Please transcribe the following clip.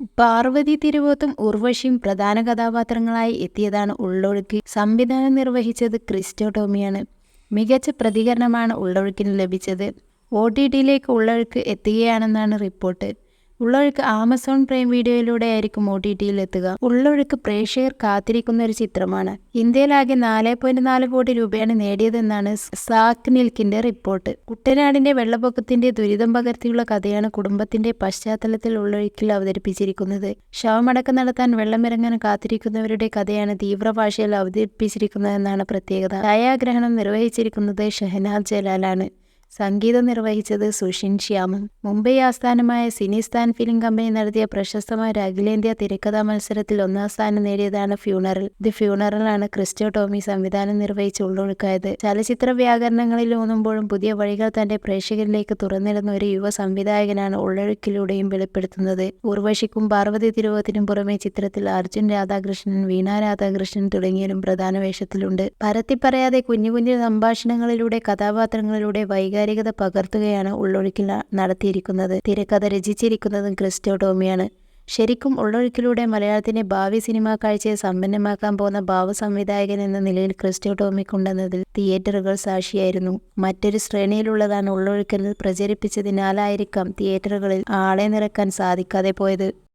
പാർവതി തിരുവോത്തും ഉർവശിയും പ്രധാന കഥാപാത്രങ്ങളായി എത്തിയതാണ് ഉള്ളൊഴുക്ക്. സംവിധാനം നിർവഹിച്ചത് ക്രിസ്റ്റോ ടോമിയാണ്. മികച്ച പ്രതികരണമാണ് ഉള്ളൊഴുക്കിന് ലഭിച്ചത്. ഒ ടി ടിയിലേക്ക് ഉള്ളൊഴുക്ക് എത്തുകയാണെന്നാണ് റിപ്പോർട്ട്. ഉള്ളൊഴുക്ക് ആമസോൺ പ്രൈം വീഡിയോയിലൂടെ ആയിരിക്കും ഒ ടി ടിയിൽ എത്തുക ഉള്ളൊഴുക്ക് പ്രേക്ഷകർ കാത്തിരിക്കുന്ന ഒരു ചിത്രമാണ്. ഇന്ത്യയിലാകെ നാല് പോയിന്റ് നാല് കോടി രൂപയാണ് നേടിയതെന്നാണ് സാക് നിൽക്കിന്റെ റിപ്പോർട്ട്. കുട്ടനാടിന്റെ വെള്ളപ്പൊക്കത്തിന്റെ ദുരിതം പകർത്തിയുള്ള കഥയാണ് കുടുംബത്തിന്റെ പശ്ചാത്തലത്തിൽ ഉള്ളൊഴുക്കിൽ അവതരിപ്പിച്ചിരിക്കുന്നത്. ശവമടക്കം നടത്താൻ വെള്ളമിറങ്ങാൻ കാത്തിരിക്കുന്നവരുടെ കഥയാണ് തീവ്രഭാഷയിൽ അവതരിപ്പിച്ചിരിക്കുന്നതെന്നാണ് പ്രത്യേകത. ഛായാഗ്രഹണം നിർവഹിച്ചിരിക്കുന്നത് ഷെഹനാദ് ജലാലാണ്. സംഗീതം നിർവഹിച്ചത് സുഷിൻ ശ്യാമും മുംബൈ ആസ്ഥാനമായ സിനിസ്ഥാൻ ഫിലിം കമ്പനി നടത്തിയ പ്രശസ്തമായ ഒരു അഖിലേന്ത്യാ തിരക്കഥാ മത്സരത്തിൽ ഒന്നാം സ്ഥാനം നേടിയതാണ് ഫ്യൂണറൽ. ദി ഫ്യൂണറലാണ് ക്രിസ്റ്റോ ടോമി സംവിധാനം നിർവഹിച്ച് ഉള്ളൊഴുക്കായത്. ചലച്ചിത്ര വ്യാകരണങ്ങളിൽ ഊന്നുമ്പോഴും പുതിയ വഴികൾ തന്റെ പ്രേക്ഷകരിലേക്ക് തുറന്നിടുന്ന ഒരു യുവ സംവിധായകനാണ് ഉള്ളൊഴുക്കിലൂടെയും വെളിപ്പെടുത്തുന്നത്. ഉർവശിക്കും പാർവതി തിരുവോത്തിനും പുറമെ ചിത്രത്തിൽ അർജുൻ രാധാകൃഷ്ണൻ വീണ രാധാകൃഷ്ണൻ തുടങ്ങിയവരും പ്രധാന വേഷത്തിലുണ്ട്. പരത്തിപ്പറയാതെ കുഞ്ഞു കുഞ്ഞു സംഭാഷണങ്ങളിലൂടെ കഥാപാത്രങ്ങളിലൂടെ വൈകാരിക വൈകാരികത പകർത്തുകയാണ് ഉള്ളൊഴുക്കിൽ നടത്തിയിരിക്കുന്നത്. തിരക്കഥ രചിച്ചിരിക്കുന്നതും ക്രിസ്റ്റോ ടോമിയാണ്. ശരിക്കും ഉള്ളൊഴുക്കിലൂടെ മലയാളത്തിന്റെ ഭാവി സിനിമാ കാഴ്ചയെ സമ്പന്നമാക്കാൻ പോകുന്ന ഭാവ സംവിധായകൻ എന്ന നിലയിൽ ക്രിസ്റ്റോ ടോമിക്കുണ്ടെന്നതിൽ തിയേറ്ററുകൾ സാക്ഷിയായിരുന്നു. മറ്റൊരു ശ്രേണിയിലുള്ളതാണ് ഉള്ളൊഴുക്കെന്ന് പ്രചരിപ്പിച്ചതിനാലായിരിക്കാം തിയേറ്ററുകളിൽ ആളെ നിറക്കാൻ സാധിക്കാതെ പോയത്.